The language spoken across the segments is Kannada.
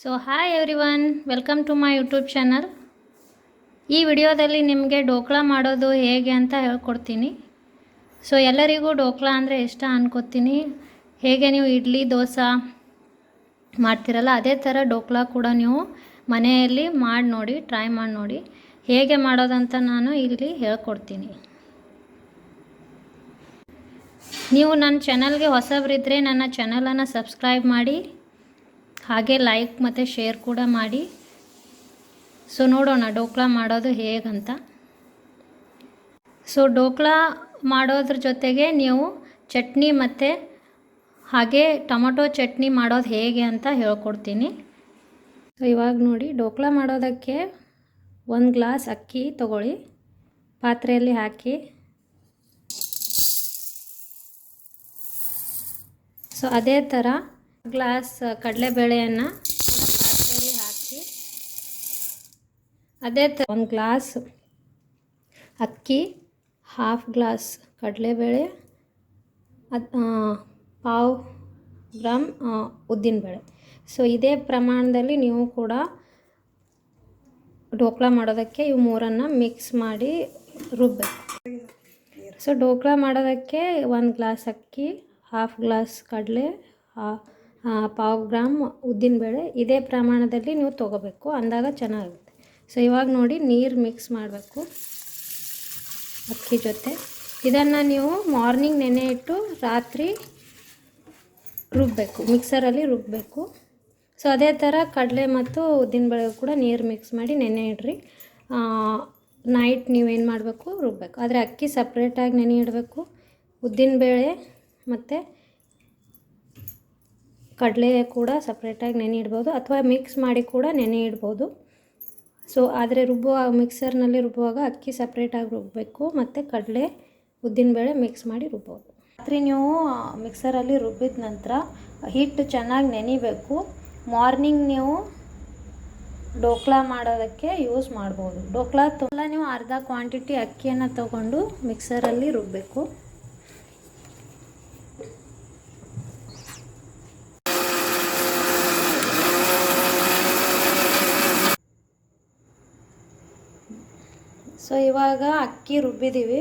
So hi everyone welcome to my YouTube channel ಈ ವಿಡಿಯೋದಲ್ಲಿ ನಿಮಗೆ ಡೋಕ್ಲಾ ಮಾಡೋದು ಹೇಗೆ ಅಂತ ಹೇಳ್ಕೊಡ್ತೀನಿ. ಸೊ ಎಲ್ಲರಿಗೂ ಡೋಕ್ಲಾ ಅಂದರೆ ಇಷ್ಟ ಅನ್ಕೋತೀನಿ. ಹೇಗೆ ನೀವು ಇಡ್ಲಿ, ದೋಸೆ ಮಾಡ್ತಿರಲ್ಲ, ಅದೇ ಥರ ಡೋಕ್ಲಾ ಕೂಡ ನೀವು ಮನೆಯಲ್ಲಿ ಮಾಡಿ ನೋಡಿ ಟ್ರೈ ಮಾಡಿ ನೋಡಿ. ಹೇಗೆ ಮಾಡೋದಂತ ನಾನು ಇಲ್ಲಿ ಹೇಳ್ಕೊಡ್ತೀನಿ. ನೀವು ನನ್ನ ಚಾನಲ್ಗೆ ಹೊಸಬರಿದ್ದರೆ ನನ್ನ ಚಾನಲನ್ನು ಸಬ್ಸ್ಕ್ರೈಬ್ ಮಾಡಿ. ಹಾಗೆ ಲೈಕ್ ಮತ್ತು ಶೇರ್ ಕೂಡ ಮಾಡಿ. ಸೊ ನೋಡೋಣ ಡೋಕ್ಲಾ ಮಾಡೋದು ಹೇಗಂತ. ಸೊ ಡೋಕ್ಲಾ ಮಾಡೋದ್ರ ಜೊತೆಗೆ ನೀವು ಚಟ್ನಿ ಮತ್ತು ಹಾಗೆ ಟೊಮೊಟೊ ಚಟ್ನಿ ಮಾಡೋದು ಹೇಗೆ ಅಂತ ಹೇಳ್ಕೊಡ್ತೀನಿ. ಸೊ ಇವಾಗ ನೋಡಿ ಡೋಕ್ಲಾ ಮಾಡೋದಕ್ಕೆ ಒಂದು ಗ್ಲಾಸ್ ಅಕ್ಕಿ ತಗೊಳ್ಳಿ. ಪಾತ್ರೆಯಲ್ಲಿ ಹಾಕಿ. ಸೊ ಅದೇ ಥರ ಗ್ಲಾಸ್ ಕಡಲೆಬೇಳೆಯನ್ನು ಪಾತ್ರೆಯಲ್ಲಿ ಹಾಕಿ ಅದೇ ಥರ ಒಂದು ಗ್ಲಾಸ್ ಅಕ್ಕಿ ಹಾಫ್ ಗ್ಲಾಸ್ ಕಡಲೆಬೇಳೆ, ಅದು ಪಾವ್ ಗ್ರಾಮ್ ಉದ್ದಿನಬೇಳೆ. ಸೊ ಇದೇ ಪ್ರಮಾಣದಲ್ಲಿ ನೀವು ಕೂಡ ಡೋಕ್ಲಾ ಮಾಡೋದಕ್ಕೆ ಇವು ಮೂರನ್ನು ಮಿಕ್ಸ್ ಮಾಡಿ ರುಬ್ಬಬೇಕು ಸೊ ಡೋಕ್ಲಾ ಮಾಡೋದಕ್ಕೆ ಒಂದು ಗ್ಲಾಸ್ ಅಕ್ಕಿ ಹಾಫ್ ಗ್ಲಾಸ್ ಕಡಲೆ ಪಾವು ಗ್ರಾಮ್ ಉದ್ದಿನಬೇಳೆ ಇದೇ ಪ್ರಮಾಣದಲ್ಲಿ ನೀವು ತೊಗೋಬೇಕು. ಅಂದಾಗ ಚೆನ್ನಾಗುತ್ತೆ ಸೊ ಇವಾಗ ನೋಡಿ ನೀರು ಮಿಕ್ಸ್ ಮಾಡಬೇಕು. ಅಕ್ಕಿ ಜೊತೆ. ಇದನ್ನು ನೀವು ಮಾರ್ನಿಂಗ್ ನೆನೆ ಇಟ್ಟು ರಾತ್ರಿ ರುಬ್ಬಬೇಕು ಮಿಕ್ಸರಲ್ಲಿ ರುಬ್ಬಬೇಕು ಸೊ ಅದೇ ಥರ ಕಡಲೆ ಮತ್ತು ಉದ್ದಿನಬೇಳೆ ಕೂಡ ನೀರು ಮಿಕ್ಸ್ ಮಾಡಿ ನೆನೆ ಇಡ್ರಿ. ನೈಟ್ ನೀವೇನು ಮಾಡಬೇಕು? ರುಬ್ಬಬೇಕು ಆದರೆ ಅಕ್ಕಿ ಸಪ್ರೇಟಾಗಿ ನೆನೆ ಇಡಬೇಕು. ಉದ್ದಿನಬೇಳೆ ಮತ್ತು ಕಡಲೆ ಕೂಡ ಸಪ್ರೇಟಾಗಿ ನೆನೆ ಇಡ್ಬೋದು ಅಥವಾ ಮಿಕ್ಸ್ ಮಾಡಿ ಕೂಡ ನೆನೆ ಇಡ್ಬೋದು. ಸೊ ಆದರೆ ರುಬ್ಬುವಾಗ ಮಿಕ್ಸರ್ನಲ್ಲಿ ರುಬ್ಬುವಾಗ ಅಕ್ಕಿ ಸಪ್ರೇಟಾಗಿ ರುಬ್ಬಬೇಕು ಮತ್ತು ಕಡಲೆ ಉದ್ದಿನಬೇಳೆ ಮಿಕ್ಸ್ ಮಾಡಿ ರುಬ್ಬೋದು. ರಾತ್ರಿ ನೀವು ಮಿಕ್ಸರಲ್ಲಿ ರುಬ್ಬಿದ ನಂತರ ಹಿಟ್ಟು ಚೆನ್ನಾಗಿ ನೆನಿಬೇಕು. ಮಾರ್ನಿಂಗ್ ನೀವು ಡೋಕ್ಲಾ ಮಾಡೋದಕ್ಕೆ ಯೂಸ್ ಮಾಡ್ಬೋದು. ಡೋಕ್ಲಾ ತುಂಬ, ನೀವು ಅರ್ಧ ಕ್ವಾಂಟಿಟಿ ಅಕ್ಕಿಯನ್ನು ತಗೊಂಡು ಮಿಕ್ಸರಲ್ಲಿ ರುಬ್ಬಬೇಕು ಸೊ ಇವಾಗ ಅಕ್ಕಿ ರುಬ್ಬಿದ್ದೀವಿ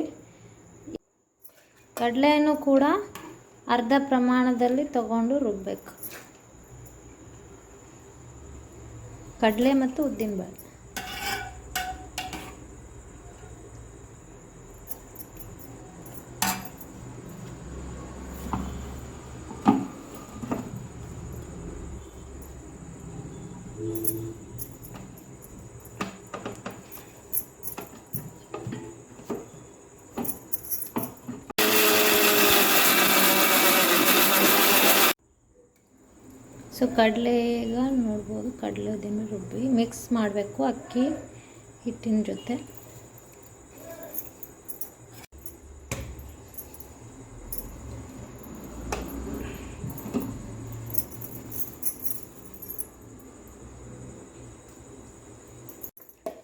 ಕಡಲೆಯನ್ನು ಕೂಡ ಅರ್ಧ ಪ್ರಮಾಣದಲ್ಲಿ ತಗೊಂಡು ರುಬ್ಬಬೇಕು ಕಡಲೆ ಮತ್ತು ಉದ್ದಿನಬೇಳೆ. ಸೊ ಕಡಲೆ ಈಗ ನೋಡ್ಬೋದು. ಕಡಲೆ ಉದ್ದಿನ ರುಬ್ಬಿ ಮಿಕ್ಸ್ ಮಾಡಬೇಕು ಅಕ್ಕಿ ಹಿಟ್ಟಿನ ಜೊತೆ.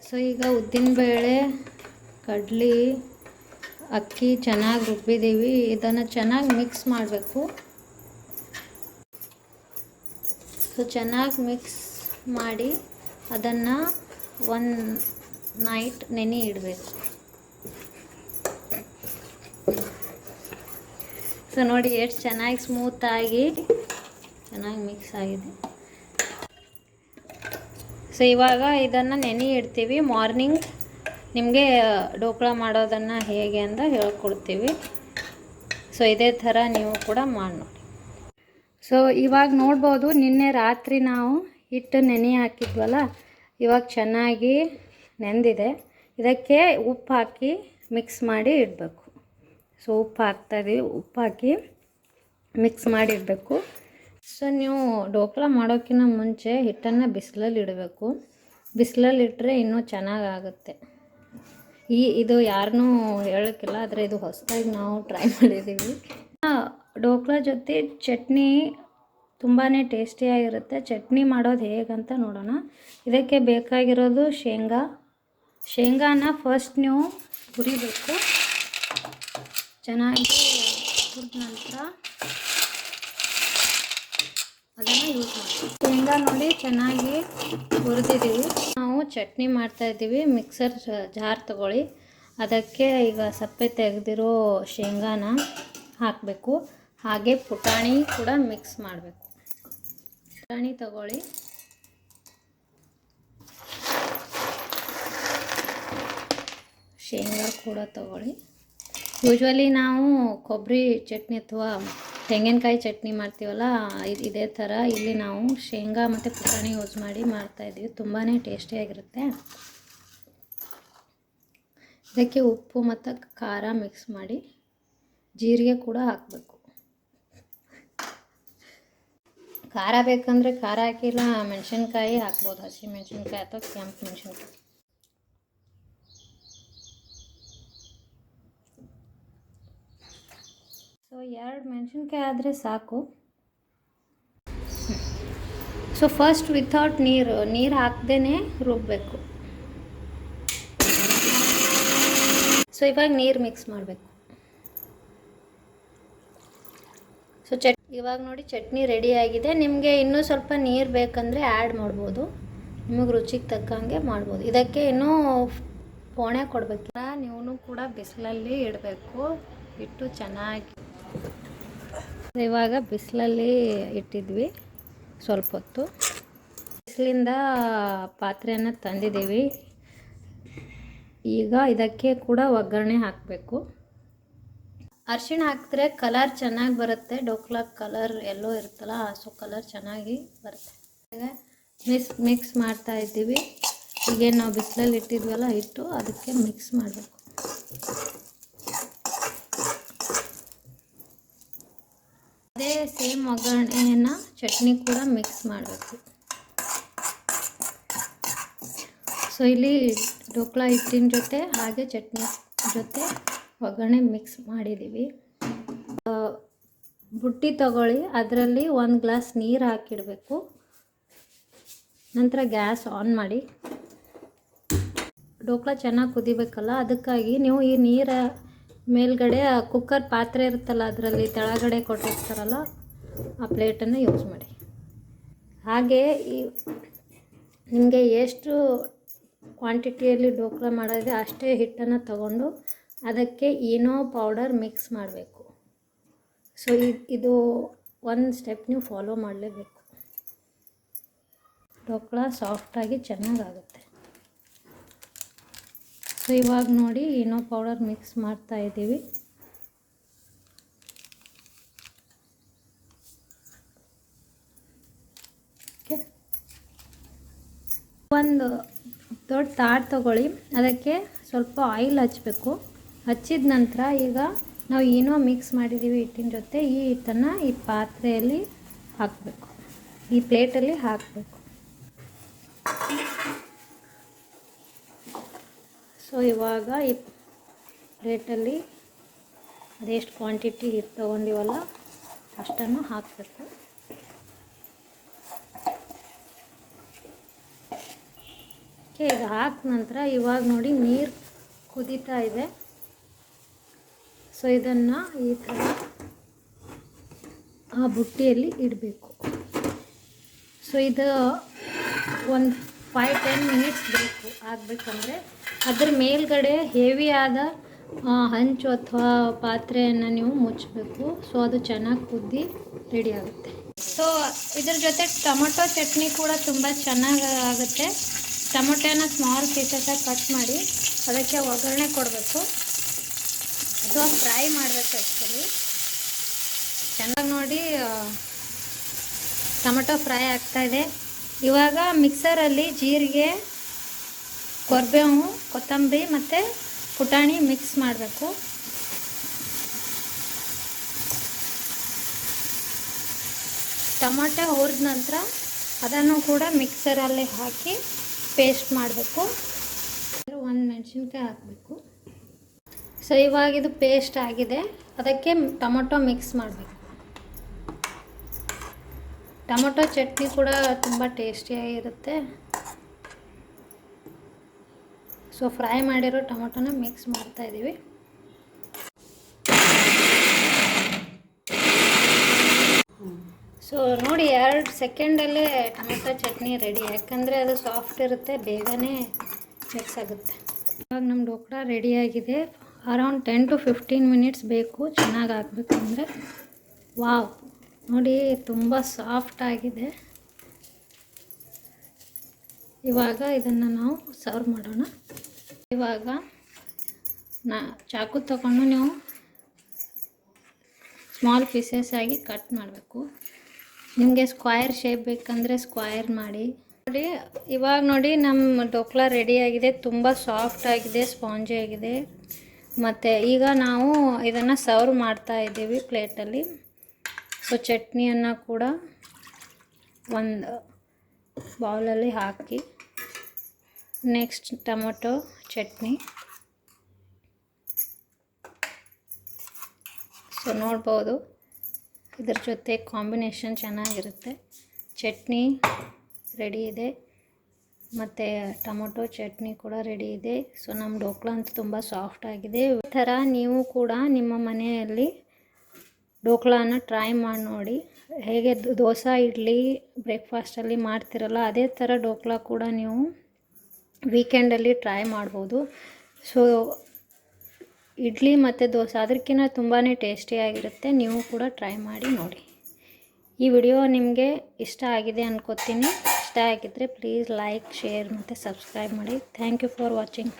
ಸೊ ಈಗ ಉದ್ದಿನಬೇಳೆ ಕಡ್ಲಿ, ಅಕ್ಕಿ ಚೆನ್ನಾಗಿ ರುಬ್ಬಿದ್ದೀವಿ ಇದನ್ನು ಚೆನ್ನಾಗಿ ಮಿಕ್ಸ್ ಮಾಡಬೇಕು. ಸೊ ಚೆನ್ನಾಗಿ ಮಿಕ್ಸ್ ಮಾಡಿ ಅದನ್ನು ಒನ್ ನೈಟ್ ನೆನೆ ಇಡಬೇಕು. ಸೊ ನೋಡಿ ಎಷ್ಟು ಚೆನ್ನಾಗಿ ಸ್ಮೂತಾಗಿ ಚೆನ್ನಾಗಿ ಮಿಕ್ಸ್ ಆಗಿದೆ. ಸೊ ಇವಾಗ ಇದನ್ನು ನೆನೆ ಇಡ್ತೀವಿ. ಮಾರ್ನಿಂಗ್ ನಿಮಗೆ ಡೋಕ್ಳ ಮಾಡೋದನ್ನು ಹೇಗೆ ಅಂತ ಹೇಳ್ಕೊಡ್ತೀವಿ. ಸೊ ಇದೇ ಥರ ನೀವು ಕೂಡ ಮಾಡಿ ಸೊ ಇವಾಗ ನೋಡ್ಬೋದು, ನಿನ್ನೆ ರಾತ್ರಿ ನಾವು ಹಿಟ್ಟು ನೆನೆ ಹಾಕಿದ್ವಲ್ಲ, ಇವಾಗ ಚೆನ್ನಾಗಿ ನೆಂದಿದೆ. ಇದಕ್ಕೆ ಉಪ್ಪು ಹಾಕಿ ಮಿಕ್ಸ್ ಮಾಡಿ ಇಡಬೇಕು. ಸೊ ಉಪ್ಪು ಹಾಕ್ತಾಯಿದ್ದೀವಿ ಉಪ್ಪು ಹಾಕಿ ಮಿಕ್ಸ್ ಮಾಡಿ ಇಡಬೇಕು. ಸೊ ನೀವು ಡೋಕ್ಲ ಮಾಡೋಕ್ಕಿಂತ ಮುಂಚೆ ಹಿಟ್ಟನ್ನು ಬಿಸಿಲಲ್ಲಿ ಇಡಬೇಕು. ಬಿಸಿಲಲ್ಲಿ ಇಟ್ಟರೆ ಇನ್ನೂ ಚೆನ್ನಾಗಾಗುತ್ತೆ. ಈ, ಇದು ಯಾರನ್ನೂ ಹೇಳೋಕ್ಕಿಲ್ಲ, ಆದರೆ ಇದು ಹೊಸದಾಗಿ ನಾವು ಟ್ರೈ ಮಾಡಿದ್ದೀವಿ ಡೋಕ್ಲಾ ಜೊತೆ ಚಟ್ನಿ ತುಂಬಾ ಟೇಸ್ಟಿಯಾಗಿರುತ್ತೆ. ಚಟ್ನಿ ಮಾಡೋದು ಹೇಗಂತ ನೋಡೋಣ. ಇದಕ್ಕೆ ಬೇಕಾಗಿರೋದು ಶೇಂಗಾ. ಶೇಂಗಾನ ಫಸ್ಟ್ ನೀವು ಹುರಿಬೇಕು. ಚೆನ್ನಾಗಿ ಹುರಿದ ನಂತರ ಅದನ್ನು ಯೂಸ್ ಮಾಡಿ ಶೇಂಗಾ ನೋಡಿ ಚೆನ್ನಾಗಿ ಹುರಿದಿದ್ದೀವಿ. ನಾವು ಚಟ್ನಿ ಮಾಡ್ತಾ ಇದ್ದೀವಿ. ಮಿಕ್ಸರ್ ಜಾರ್ ತಗೊಳ್ಳಿ. ಅದಕ್ಕೆ ಈಗ ಸಪ್ಪೆ ತೆಗೆದಿರೋ ಶೇಂಗಾನ ಹಾಕಬೇಕು. ಹಾಗೆ ಪುಟಾಣಿ ಕೂಡ ಮಿಕ್ಸ್ ಮಾಡಬೇಕು. ಪುಟಾಣಿ ತಗೊಳ್ಳಿ. ಶೇಂಗಾ ಕೂಡ ತಗೊಳ್ಳಿ. ಯೂಶ್ವಲಿ ನಾವು ಕೊಬ್ಬರಿ ಚಟ್ನಿ ಅಥವಾ ತೆಂಗಿನಕಾಯಿ ಚಟ್ನಿ ಮಾಡ್ತೀವಲ್ಲ, ಇದ್- ಥರ ಇಲ್ಲಿ ನಾವು ಶೇಂಗಾ ಮತ್ತು ಪುಟಾಣಿ ಯೂಸ್ ಮಾಡಿ ಮಾಡ್ತಾಯಿದ್ದೀವಿ ತುಂಬಾ ಟೇಸ್ಟಿಯಾಗಿರುತ್ತೆ ಇದಕ್ಕೆ ಉಪ್ಪು ಮತ್ತು ಖಾರ ಮಿಕ್ಸ್ ಮಾಡಿ ಜೀರಿಗೆ ಕೂಡ ಹಾಕಬೇಕು. ಖಾರ ಬೇಕಂದರೆ ಖಾರ ಹಾಕಿಲ್ಲ, ಮೆಣಸಿನ್ಕಾಯಿ ಹಾಕ್ಬೋದು, ಹಸಿ ಮೆಣಸಿನ್ಕಾಯಿ ಅಥವಾ ಕೆಂಪು ಮೆಣಸಿನ್ಕಾಯಿ. ಸೊ ಎರಡು ಮೆಣಸಿನ್ಕಾಯಿ ಆದರೆ ಸಾಕು. ಸೊ ಫಸ್ಟ್ ವಿತೌಟ್ ನೀರು ನೀರು ಹಾಕ್ದೇ ರುಬ್ಬಬೇಕು ಸೊ ಇವಾಗ ನೀರು ಮಿಕ್ಸ್ ಮಾಡಬೇಕು. ಸೊ ಚಟ್ ಇವಾಗ ನೋಡಿ ಚಟ್ನಿ ರೆಡಿ ಆಗಿದೆ. ನಿಮಗೆ ಇನ್ನೂ ಸ್ವಲ್ಪ ನೀರು ಬೇಕಂದರೆ ಆ್ಯಡ್ ಮಾಡ್ಬೋದು. ನಿಮಗೆ ರುಚಿಗೆ ತಕ್ಕಂಗೆ ಮಾಡ್ಬೋದು. ಇದಕ್ಕೆ ಇನ್ನೂ ಪೋಣೆ ಕೊಡಬೇಕು. ನೀವು ಕೂಡ ಬಿಸಿಲಲ್ಲಿ ಇಡಬೇಕು. ಇಟ್ಟು ಚೆನ್ನಾಗಿ ಇವಾಗ ಬಿಸಿಲಲ್ಲಿ ಇಟ್ಟಿದ್ವಿ ಸ್ವಲ್ಪ ಹೊತ್ತು. ಬಿಸಿಲಿಂದ ಪಾತ್ರೆಯನ್ನು ತಂದಿದ್ದೀವಿ. ಈಗ ಇದಕ್ಕೆ ಕೂಡ ಒಗ್ಗರಣೆ ಹಾಕಬೇಕು. ಅರಿಶಿಣ ಹಾಕಿದ್ರೆ ಕಲರ್ ಚೆನ್ನಾಗಿ ಬರುತ್ತೆ. ಡೋಕ್ಲಾ ಕಲರ್ ಎಲ್ಲೋ ಇರುತ್ತಲ್ಲ ಸೊ ಕಲರ್ ಚೆನ್ನಾಗಿ ಬರುತ್ತೆ. ಮಿಸ್ ಮಿಕ್ಸ್ ಮಾಡ್ತಾ ಇದ್ದೀವಿ. ಈಗೇನು ನಾವು ಬಿಸಿಲಲ್ಲಿ ಇಟ್ಟಿದ್ವಲ್ಲ, ಇಟ್ಟು ಅದಕ್ಕೆ ಮಿಕ್ಸ್ ಮಾಡಬೇಕು. ಅದೇ ಸೇಮ್ ಒಗ್ಗರಣೆಯನ್ನು ಚಟ್ನಿ ಕೂಡ ಮಿಕ್ಸ್ ಮಾಡಬೇಕು. ಸೊ ಇಲ್ಲಿ ಡೋಕ್ಲಾ ಹಿಟ್ಟಿನ ಜೊತೆ, ಹಾಗೆ ಚಟ್ನಿ ಜೊತೆ ಒಗ್ಗರಣೆ ಮಿಕ್ಸ್ ಮಾಡಿದ್ದೀವಿ ಬುಟ್ಟಿ ತಗೊಳ್ಳಿ, ಅದರಲ್ಲಿ ಒಂದು ಗ್ಲಾಸ್ ನೀರು ಹಾಕಿಡಬೇಕು. ನಂತರ ಗ್ಯಾಸ್ ಆನ್ ಮಾಡಿ. ಡೋಕ್ಲ ಚೆನ್ನಾಗಿ ಕುದಿಬೇಕಲ್ಲ, ಅದಕ್ಕಾಗಿ ನೀವು ಈ ನೀರ ಮೇಲ್ಗಡೆ ಕುಕ್ಕರ್ ಪಾತ್ರೆ ಇರುತ್ತಲ್ಲ, ಅದರಲ್ಲಿ ತೆಳಗಡೆ ಕೊಟ್ಟಿರ್ತಾರಲ್ಲ, ಆ ಪ್ಲೇಟನ್ನು ಯೂಸ್ ಮಾಡಿ. ಹಾಗೆ ಈ ನಿಮಗೆ ಎಷ್ಟು ಕ್ವಾಂಟಿಟಿಯಲ್ಲಿ ಡೋಕ್ಲ ಮಾಡೋದಿದೆ ಅಷ್ಟೇ ಹಿಟ್ಟನ್ನು ತಗೊಂಡು ಅದಕ್ಕೆ ಏನೋ ಪೌಡರ್ ಮಿಕ್ಸ್ ಮಾಡಬೇಕು. ಸೊ ಇದು ಒಂದು ಸ್ಟೆಪ್ ನೀವು ಫಾಲೋ ಮಾಡಲೇಬೇಕು. ಡೋಕ್ಲಾ ಸಾಫ್ಟಾಗಿ ಚೆನ್ನಾಗಾಗುತ್ತೆ. ಸೊ ಇವಾಗ ನೋಡಿ ಏನೋ ಪೌಡರ್ ಮಿಕ್ಸ್ ಮಾಡ್ತಾ ಇದ್ದೀವಿ ಒಂದು ದೊಡ್ಡ ತಾಟ್ ತಗೊಳ್ಳಿ. ಅದಕ್ಕೆ ಸ್ವಲ್ಪ ಆಯಿಲ್ ಹಚ್ಚಬೇಕು ಹಚ್ಚಿದ ನಂತರ ಈಗ ನಾವು ಏನೋ ಮಿಕ್ಸ್ ಮಾಡಿದ್ದೀವಿ ಹಿಟ್ಟಿನ ಜೊತೆ, ಈ ಹಿಟ್ಟನ್ನು ಈ ಪಾತ್ರೆಯಲ್ಲಿ ಹಾಕಬೇಕು. ಈ ಪ್ಲೇಟಲ್ಲಿ ಹಾಕಬೇಕು. ಸೊ ಇವಾಗ ಈ ಪ್ಲೇಟಲ್ಲಿ ಅದೆಷ್ಟು ಕ್ವಾಂಟಿಟಿ ಹಿಟ್ಟು ತೊಗೊಂಡಿವಲ್ಲ ಅಷ್ಟನ್ನು ಹಾಕಬೇಕು. ಈಗ ಹಾಕಿದ ನಂತರ ಇವಾಗ ನೋಡಿ ನೀರು ಕುದೀತಾ ಇದೆ. ಸೊ ಇದನ್ನು ಈ ಥರ ಆ ಬುಟ್ಟಿಯಲ್ಲಿ ಇಡಬೇಕು. ಸೊ ಇದು ಒಂದು ಫೈವ್ ಟೆನ್ ಮಿನಿಟ್ಸ್ ಬೇಕು ಆಗಬೇಕಂದ್ರೆ. ಅದ್ರ ಮೇಲ್ಗಡೆ ಹೆವಿ ಆದ ಹಂಚು ಅಥವಾ ಪಾತ್ರೆಯನ್ನು ನೀವು ಮುಚ್ಚಬೇಕು ಸೊ ಅದು ಚೆನ್ನಾಗಿ ಕುದ್ದಿ ರೆಡಿ ಆಗುತ್ತೆ. ಸೊ ಇದ್ರ ಜೊತೆ ಟೊಮೊಟೊ ಚಟ್ನಿ ಕೂಡ ತುಂಬ ಚೆನ್ನಾಗಿ ಆಗುತ್ತೆ. ಟೊಮೊಟೊನ ಸ್ಮಾಲ್ ಪೀಸಸ್ಸಾಗಿ ಕಟ್ ಮಾಡಿ ಅದಕ್ಕೆ ಒಗ್ಗರಣೆ ಕೊಡಬೇಕು. ಅಥವಾ ಫ್ರೈ ಮಾಡಬೇಕು ಆ್ಯಕ್ಚುಲಿ ಚೆನ್ನಾಗಿ ನೋಡಿ ಟೊಮೆಟೊ ಫ್ರೈ ಆಗ್ತಾ ಇದೆ. ಇವಾಗ ಮಿಕ್ಸರಲ್ಲಿ ಜೀರಿಗೆ ಕೊರ್ಬೇವು ಕೊತ್ತಂಬರಿ ಮತ್ತು ಪುಟಾಣಿ ಮಿಕ್ಸ್ ಮಾಡಬೇಕು. ಟೊಮೊಟೊ ಹುರಿದ ನಂತರ ಅದನ್ನು ಕೂಡ ಮಿಕ್ಸರಲ್ಲಿ ಹಾಕಿ ಪೇಸ್ಟ್ ಮಾಡಬೇಕು. ಒಂದು ಮೆಣಸಿನ್ಕಾಯಿ ಹಾಕಬೇಕು. ಸೊ ಇವಾಗ ಇದು ಪೇಸ್ಟ್ ಆಗಿದೆ. ಅದಕ್ಕೆ ಟೊಮೊಟೊ ಮಿಕ್ಸ್ ಮಾಡಬೇಕು. ಟೊಮೊಟೊ ಚಟ್ನಿ ಕೂಡ ತುಂಬ ಟೇಸ್ಟಿಯಾಗಿರುತ್ತೆ ಸೊ ಫ್ರೈ ಮಾಡಿರೋ ಟೊಮೊಟೊನ ಮಿಕ್ಸ್ ಮಾಡ್ತಾ ಇದ್ದೀವಿ ಸೊ ನೋಡಿ ಎರಡು ಸೆಕೆಂಡಲ್ಲೇ ಟೊಮೆಟೊ ಚಟ್ನಿ ರೆಡಿ ಯಾಕಂದರೆ ಅದು ಸಾಫ್ಟ್ ಇರುತ್ತೆ, ಬೇಗನೆ ಮಿಕ್ಸ್ ಆಗುತ್ತೆ. ಇವಾಗ ನಮ್ಮ ಡೋಕ್ಡ ರೆಡಿಯಾಗಿದೆ around ten to fifteen minutes ಬೇಕು, ಚೆನ್ನಾಗಿ ಆಗಬೇಕು ಅಂದರೆ ವಾವ್, ನೋಡಿ, ತುಂಬ ಸಾಫ್ಟ್ ಆಗಿದೆ. ಇವಾಗ ಇದನ್ನು ನಾವು ಸರ್ವ್ ಮಾಡೋಣ. ಇವಾಗ ನಾ, ಚಾಕು ತಗೊಂಡು ನೀವು ಸ್ಮಾಲ್ ಪೀಸಸ್ ಆಗಿ ಕಟ್ ಮಾಡಬೇಕು. ನಿಮಗೆ ಸ್ಕ್ವಯರ್ ಶೇಪ್ ಬೇಕಂದರೆ ಸ್ಕ್ವಯರ್ ಮಾಡಿ. ನೋಡಿ, ಇವಾಗ ನೋಡಿ ನಮ್ಮ ಡೋಕ್ಲಾ ರೆಡಿಯಾಗಿದೆ ತುಂಬ ಸಾಫ್ಟ್ ಆಗಿದೆ, ಸ್ಪಾಂಜಿ ಆಗಿದೆ. ಮತ್ತು ಈಗ ನಾವು ಇದನ್ನು ಸರ್ವ್ ಮಾಡ್ತಾ ಇದ್ದೀವಿ ಪ್ಲೇಟಲ್ಲಿ ಸೊ ಚಟ್ನಿಯನ್ನು ಕೂಡ ಒಂದು ಬೌಲಲ್ಲಿ ಹಾಕಿ. Next tomato chutney. ಸೊ ನೋಡ್ಬೋದು. ಇದ್ರ ಜೊತೆ ಕಾಂಬಿನೇಷನ್ ಚೆನ್ನಾಗಿರುತ್ತೆ. ಚಟ್ನಿ ರೆಡಿ ಇದೆ. ಮತ್ತು ಟೊಮೊಟೊ ಚಟ್ನಿ ಕೂಡ ರೆಡಿ ಇದೆ. ಸೊ ನಮ್ಮ ಡೋಕ್ಲಾ ಅಂತೂ ತುಂಬ ಸಾಫ್ಟ್ ಆಗಿದೆ. ಈ ಥರ ನೀವು ಕೂಡ ನಿಮ್ಮ ಮನೆಯಲ್ಲಿ ಡೋಕ್ಲಾನ ಟ್ರೈ ಮಾಡಿ ನೋಡಿ. ಹೇಗೆ ದೋಸೆ, ಇಡ್ಲಿ ಬ್ರೇಕ್ಫಾಸ್ಟಲ್ಲಿ ಮಾಡ್ತಿರಲ್ಲ, ಅದೇ ಥರ ಡೋಕ್ಲಾ ಕೂಡ ನೀವು ವೀಕೆಂಡಲ್ಲಿ ಟ್ರೈ ಮಾಡ್ಬೋದು. ಸೊ ಇಡ್ಲಿ ಮತ್ತು ದೋಸೆ ಅದಕ್ಕಿಂತ ತುಂಬಾ ಟೇಸ್ಟಿಯಾಗಿರುತ್ತೆ ನೀವು ಕೂಡ ಟ್ರೈ ಮಾಡಿ ನೋಡಿ. ಈ ವಿಡಿಯೋ ನಿಮಗೆ ಇಷ್ಟ ಆಗಿದೆ ಅನ್ಕೋತೀನಿ. ಇಷ್ಟ ಆಗಿದ್ದರೆ ಪ್ಲೀಸ್ ಲೈಕ್ ಶೇರ್ ಮತ್ತು ಸಬ್ಸ್ಕ್ರೈಬ್ ಮಾಡಿ. Thank you for watching